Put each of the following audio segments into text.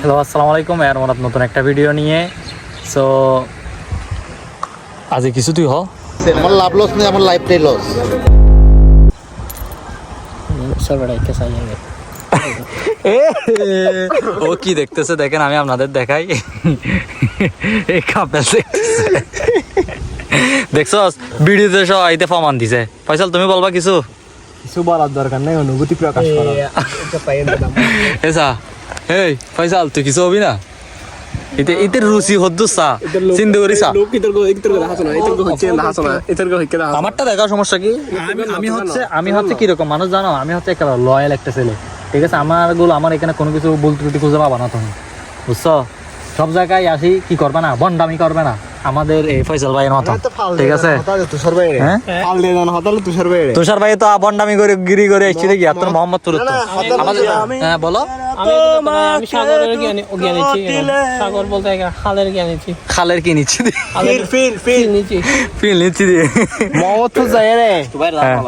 Hello আসসালামু আলাইকুম এর মনত নতুন একটা ভিডিও নিয়ে সো আজি কিছু তুই হ আমার লাভ লস নেই আমার লাইফটাই লস ও কি দেখতেছে দেখেন আমি আপনাদের দেখাই এই কাপেল দেখছস ভিডিওতে সব আইতে প্রমাণ দিছে ফয়সাল তুমি বলবা কিছু কিছু বলার দরকার নেই অনুভূতি প্রকাশ করা এসা এই ফয়সাল তুই কিছু হবি না? ইতে ইতে রুচি হদ্দু সা চিন্তা করিস আমারটা দেখা সমস্যা কি? আমি হচ্ছে আমি হচ্ছে কীরকম? মানুষ জানো আমি হচ্ছে একটা লয়াল একটা ছেলে। ঠিক আছে? আমারগুলো আমার এখানে কোনো কিছু ভুল ত্রুটি খুঁজে পাবা না তুমি। বুঝছ? সব জায়গায় আসি কি করবে না? বন্ডামি করবে না। আমাদের এই ফয়সাল ভাইয়ের মতো। ঠিক আছে? তুষার হ্যাঁ? তুষার ভাই তো বন্ডামি করে গিরি করে এসেছি দেখি আর তোর মোহাম্মদ তুর আমাদের হ্যাঁ বলো। মানে সাগর বলতে খালের খালের ফিল ফিল ফিল দিয়ে যায় রে হ্যাঁ।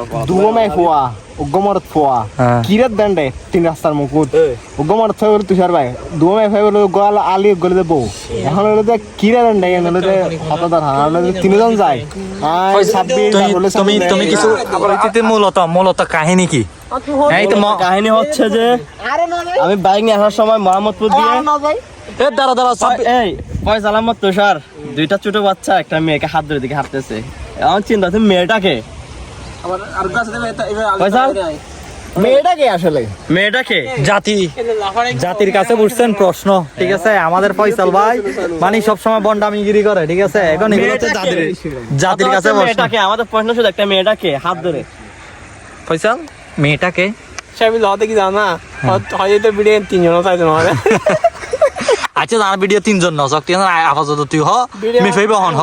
ফোয়া হ্যাঁ। দণ্ডে তিন রাস্তার মুকুট বলে তুষার ভাই বলে গোয়াল আলি গলে দেবো এখন হলো যে কিরা দণ্ডে এখন হলো যে হতাদার হান হলো যে তিনজন যায় তুমি তুমি কিছু মূলত মূলত কাহিনী কি এই তো কাহিনী হচ্ছে যে আমি বাইক নিয়ে আসার সময় মোহাম্মদপুর দিয়ে এ দাঁড়া দাঁড়া সব- এই আহমদ তুষার দুইটা ছোট বাচ্চা একটা মেয়েকে হাত ধরে দিকে হাঁটতেছে। আমার চিন্তা মেয়েটাকে। মেয়েটাকে আসলে। মেয়েটাকে? জাতি। জাতির কাছে বুঝছেন প্রশ্ন ঠিক আছে? আমাদের ফয়সাল ভাই মানে সব সময় বন্ডামিগিরি করে ঠিক আছে? এখন এগুলো হচ্ছে জাতির জাতির কাছে মেয়েটাকে আমাদের প্রশ্ন শুধু একটা মেয়েটাকে হাত ধরে। ফয়সাল? মেয়েটাকে? সবই লতে কি জানা হয়তো ভিডিও তিনজন চাইতো না আচ্ছা জানা ভিডিও তিনজন ন শক্তি আপাতত তুই হ। মেফাই বহন হ।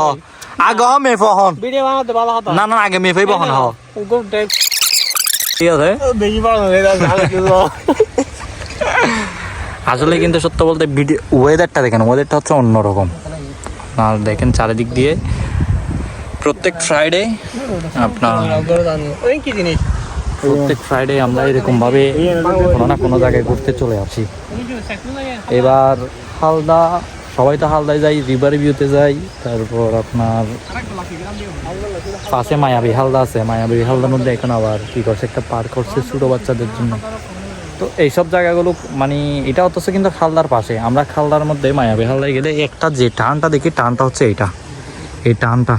আগ হ মেফ হন। ভিডিও বানাতে ভালো হতো। না না আগে মেফাই বহন হ। ঠিক আছে। দেখি আসলে কিন্তু সত্য বলতে ভিডিও ওয়েদারটা দেখেন ওয়েদারটা হচ্ছে অন্যরকম। আর দেখেন চারিদিক দিয়ে প্রত্যেক ফ্রাইডে আপনার কি জিনিস? প্রত্যেক ফ্রাইডে আমরা এরকম ভাবে কোনো না কোনো জায়গায় ঘুরতে চলে আসি। এবার হালদা, সবাই তো হালদায় যাই রিভার ভিউতে যাই তারপর আপনার পাশে মায়াবী হালদা আছে, মায়াবী হালদার মধ্যে এখন আবার কি করছে, একটা পার্ক করছে ছোটো বাচ্চাদের জন্য। তো এইসব জায়গাগুলো মানে এটা হচ্ছে কিন্তু খালদার পাশে। আমরা খালদার মধ্যে মায়াবী হালদায় গেলে একটা যে টানটা দেখি, টানটা হচ্ছে এইটা। এই টানটা।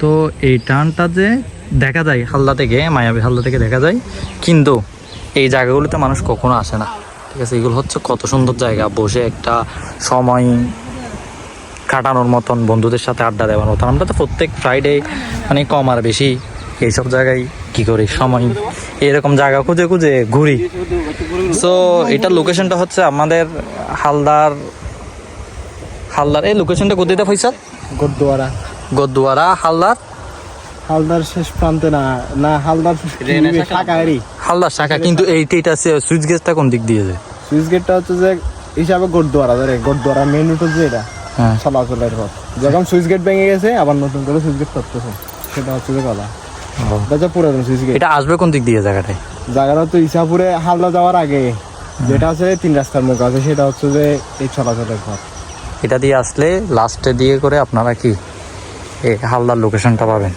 তো এই টানটা যে দেখা যায় হালদা থেকে মায়াবী হালদা থেকে দেখা যায় কিন্তু এই জায়গাগুলোতে মানুষ কখনো আসে না। ঠিক আছে এগুলো হচ্ছে কত সুন্দর জায়গা। বসে একটা সময় কাটানোর মতন বন্ধুদের সাথে আড্ডা দেওয়ার মতন। আমরা তো প্রত্যেক ফ্রাইডে মানে কম আর বেশি এইসব জায়গায় কি করি? সময়। এরকম জায়গা খুঁজে খুঁজে ঘুরি। সো এটার লোকেশনটা হচ্ছে আমাদের হালদার হালদার এই লোকেশনটা কোথায় ফৈসাল গুরদুয়ারা গদুয়ারা হালদার? হালদার শেষ প্রান্তে না না হালদার শাকাহারি হালদার শাখা কিন্তু এইটা এটা সুইচ গেটটা কোন দিক দিয়ে যায়? সুইচ গেটটা হচ্ছে যে হিসাবে গুরদুয়ারা ধরে গুরদুয়ারা মেন রুট হচ্ছে এটা হ্যাঁ। চলাচলের পথ। যখন সুইচ গেট ভেঙে গেছে আবার নতুন করে সুইচ গেট করতেছে। সেটা হচ্ছে যে কথা। এটা পুরাতন সুইচ গেট। এটা আসবে কোন দিক দিয়ে জায়গাটায়? জায়গাটা তো ইসাপুরে হালদা যাওয়ার আগে। যেটা আছে তিন রাস্তার মুখ আছে সেটা হচ্ছে যে এই চলাচলের পথ। এটা দিয়ে আসলে লাস্টে দিয়ে করে আপনারা কি? এই হালদার লোকেশনটা পাবেন।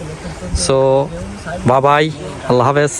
সো বাবাই আল্লাহ হাফেজ.